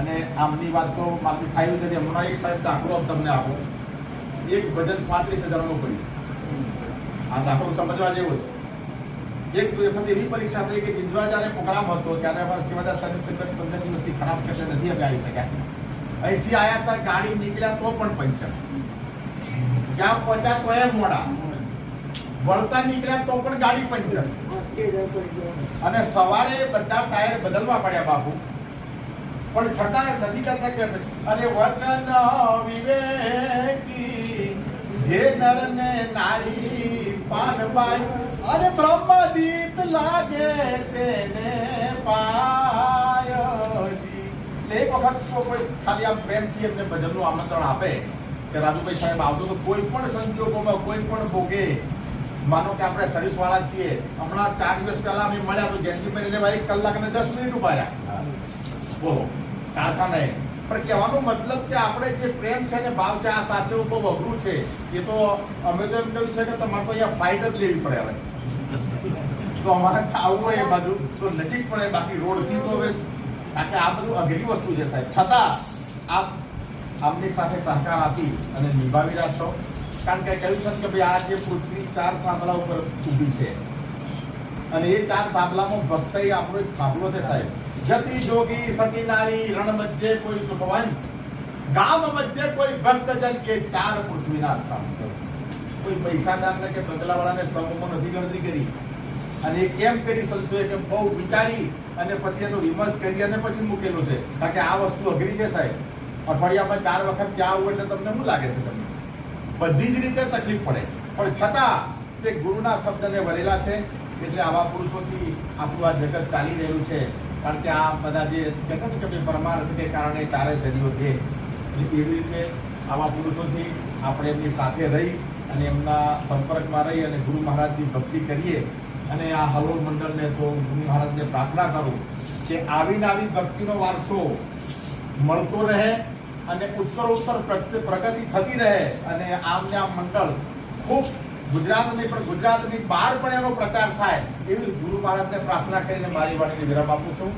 અને આમની વાત તો મારાથી થાય નથી. હમણાં એક સાહેબ દાખલો તમને આપો. એક ભજન પાંત્રીસ હજારનું પડ્યું. આ દાખલો સમજવા જેવો છે. એક વખત એવી પરીક્ષા થઈ કે જ્યારે પ્રોગ્રામ હતો ત્યારે અમારા શિવાદાસ સાહેબ તબિયત પંદર દિવસથી ખરાબ છે એટલે નથી અમે આવી શક્યા. અહીંથી આવ્યા હતા ગાડી નીકળ્યા તો પણ પંચર. ક્યાં પહોંચ્યા તો એ મોડા. વળતા નીકળ્યા તો પણ ગાડી પંચર. અને સવારે બધા ટાયર બદલવા પડ્યા બાપુ. પણ છતાં નથી કરતા કે અને વચન વિવેકી જે નરને નારી પાનબાઈ અને બ્રહ્મદીપ લાગે તેને પાયજી. એક વખત તો કોઈ ખાલી આમ પ્રેમથી એમને ભજનનું આમંત્રણ આપે કે રાજુભાઈ સાહેબ આવતો તો કોઈ પણ સંજોગોમાં કોઈ પણ ભોગે. માનો કે આપણે સર્વિસ વાળા છીએ. હમણાં ચાર દિવસ પહેલા અમે મળ્યા તો જયંતિભાઈ લેવા ભાઈ કલાક અને દસ મિનિટ ઊભા રહ્યા. બોલો. કારખાને પણ કહેવાનો મતલબ કે આપણે જે પ્રેમ છે ને ભાવ છે આ સાથે બહુ અઘરું છે. એ તો અમે તો એમ કહ્યું છે કે તમારે તો અહીંયા ફાઇટ જ લેવી પડે હવે. તો અમારે આવવું હોય એ બાજુ. તો નજીક પડે બાકી રોડથી તો હવે કારણ કે આ બધું અઘરી વસ્તુ છે સાહેબ. છતાં આપ આમની સાથે સહકાર આપી અને નિભાવી રહ્યા છો. કારણ કે કહ્યું છે કે ભાઈ આ જે પૃથ્વી ચાર થાંભલા ઉપર ઊભી છે. અને એ ચાર થાંભલામાં ભક્ત આપણો એક થાંભલો છે સાહેબ. જતી જોગી, સતી નારી, રણ મધ્યે કોઈ સુખવન ગામ મધ્યે કોઈ ભક્તજન કે ચાર પૃથ્વીના સ્થાન કોઈ પૈસાદારને કે બદલાવાળાને સ્તંભમાં નથી ગણતરી કરી. અને એ કેમ કરી સંતોએ કે બહુ વિચારી અને પછી એનો વિમર્શ કરી અને પછી મૂકેલું છે. કારણ કે આ વસ્તુ અઘરી છે સાહેબ. અઠવાડિયામાં ચાર વખત ત્યાં આવું એટલે તમને શું લાગે છે તમને? બધી જ રીતે તકલીફ પડે. પણ છતાં તે ગુરુના શબ્દને વરેલા છે. એટલે આવા પુરુષોથી આપણું આ જગત ચાલી રહ્યું છે. કારણ કે આ બધા જે કહે છે કે ભાઈ પરમાર્થ કે કારણે ચારે ધર્યો છે. એટલે એવી રીતે આવા પુરુષોથી આપણે એમની સાથે રહી અને એમના સંપર્કમાં રહી અને ગુરુ મહારાજની ભક્તિ કરીએ. અને આ હલોલ મંડળને તો ગુરુ મહારાજને પ્રાર્થના કરું કે આવીને આવી ભક્તિનો વારસો મળતો રહે અને ઉત્તરોત્તર પ્રગતિ થતી રહે. અને આમ આ મંડળ ખૂબ ગુજરાતની પણ ગુજરાતની બહાર પણ એનો પ્રચાર થાય એવી ગુરુ મહારાજને પ્રાર્થના કરીને મારી વાણીને વિરામ આપું છું.